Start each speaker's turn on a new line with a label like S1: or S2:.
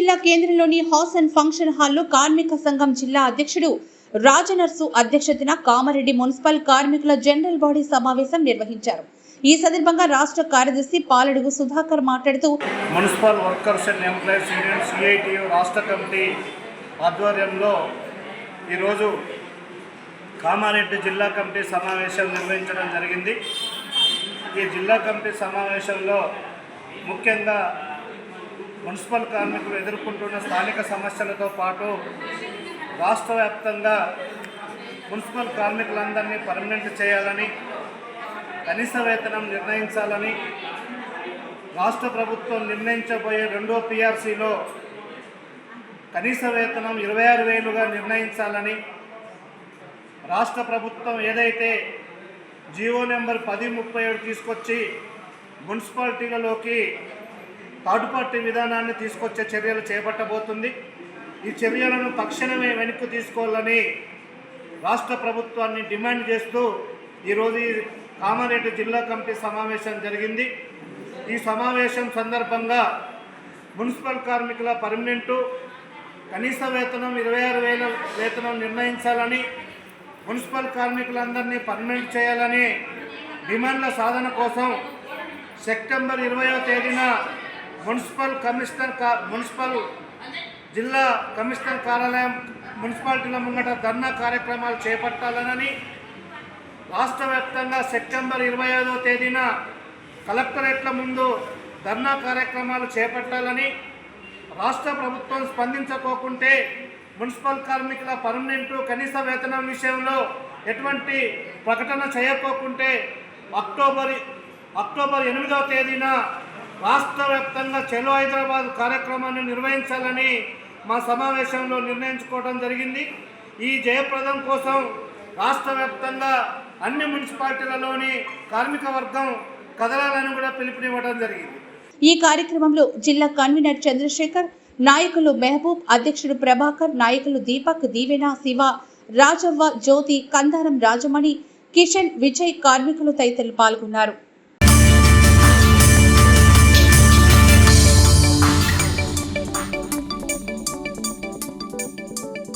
S1: జిల్లా కేంద్రంలోని house and function హాల్లో కార్మిక సంఘం జిల్లా అధ్యక్షుడు రాజనర్సు అధ్యక్షతన కామారెడ్డి మున్సిపల్ కార్మికుల జనరల్ బాడీ సమావేశం నిర్వహించారు. ఈ సందర్భంగా రాష్ట్ర కార్యదర్శి పాలడుగు సుధాకర్ మాట్లాడుతూ
S2: municipal workers and employees union CIT రాష్ట్ర కమిటీ ఆధ్వర్యంలో ఈరోజు కామారెడ్డి జిల్లా కమిటీ సమావేశం నిర్వహించడం జరిగింది. ఈ జిల్లా కమిటీ సమావేశంలో ముఖ్యంగా మున్సిపల్ కార్మికులు ఎదుర్కొంటున్న స్థానిక సమస్యలతో పాటు రాష్ట్ర వ్యాప్తంగా మున్సిపల్ కార్మికులందరినీ పర్మనెంట్ చేయాలని కనీస వేతనం నిర్ణయించాలని రాష్ట్ర ప్రభుత్వం నిర్ణయించబోయే రెండో పిఆర్సీలో కనీస వేతనం ఇరవై ఆరు వేలుగా నిర్ణయించాలని రాష్ట్ర ప్రభుత్వం ఏదైతే జియో నెంబర్ పది ముప్పై ఏడు తీసుకొచ్చి మున్సిపాలిటీలలోకి థర్డ్ పార్టీ విధానాన్ని తీసుకొచ్చే చర్యలు చేపట్టబోతుంది. ఈ చర్యలను తక్షణమే వెనక్కి తీసుకోవాలని రాష్ట్ర ప్రభుత్వాన్ని డిమాండ్ చేస్తూ ఈరోజు ఈ కామారెడ్డి జిల్లా కమిటీ సమావేశం జరిగింది. ఈ సమావేశం సందర్భంగా మున్సిపల్ కార్మికుల పర్మనెంటు కనీస వేతనం ఇరవై ఆరు వేల వేతనం నిర్ణయించాలని మున్సిపల్ కార్మికులందరినీ పర్మనెంట్ చేయాలని డిమాండ్ల సాధన కోసం సెప్టెంబర్ ఇరవయో తేదీన మున్సిపల్ కమిషనర్ కా మున్సిపల్ జిల్లా కమిషనర్ కార్యాలయం మున్సిపాలిటీల ముంగట ధర్నా కార్యక్రమాలు చేపట్టాలనని రాష్ట్ర వ్యాప్తంగా సెప్టెంబర్ ఇరవై ఐదో తేదీన కలెక్టరేట్ల ముందు ధర్నా కార్యక్రమాలు చేపట్టాలని రాష్ట్ర ప్రభుత్వం స్పందించకోకుంటే మున్సిపల్ కార్మికుల పర్మనెంట్ కనీస వేతనం విషయంలో ఎటువంటి ప్రకటన చేయకోకుంటే అక్టోబర్ అక్టోబర్ ఎనిమిదవ తేదీన రాష్ట్ర వ్యాప్తంగా చెలో హైదరాబాద్ కార్యక్రమాన్ని నిర్వహించాలని మా సమావేశంలో నిర్ణయించుకోవడం జరిగింది. ఈ జయప్రదం కోసం రాష్ట్ర వ్యాప్తంగా అన్ని మున్సిపాలిటీలలోని కార్మిక వర్గం కదలాలని కూడా పిలుపునివ్వడం జరిగింది.
S1: ఈ కార్యక్రమంలో జిల్లా కన్వీనర్ చంద్రశేఖర్ నాయకులు మెహబూబ్ అధ్యక్షుడు ప్రభాకర్ నాయకులు దీపక్ దీవెన శివ రాజవ్వ జ్యోతి కందారం రాజమణి కిషన్ విజయ్ కార్మికులు తదితరులు పాల్గొన్నారు.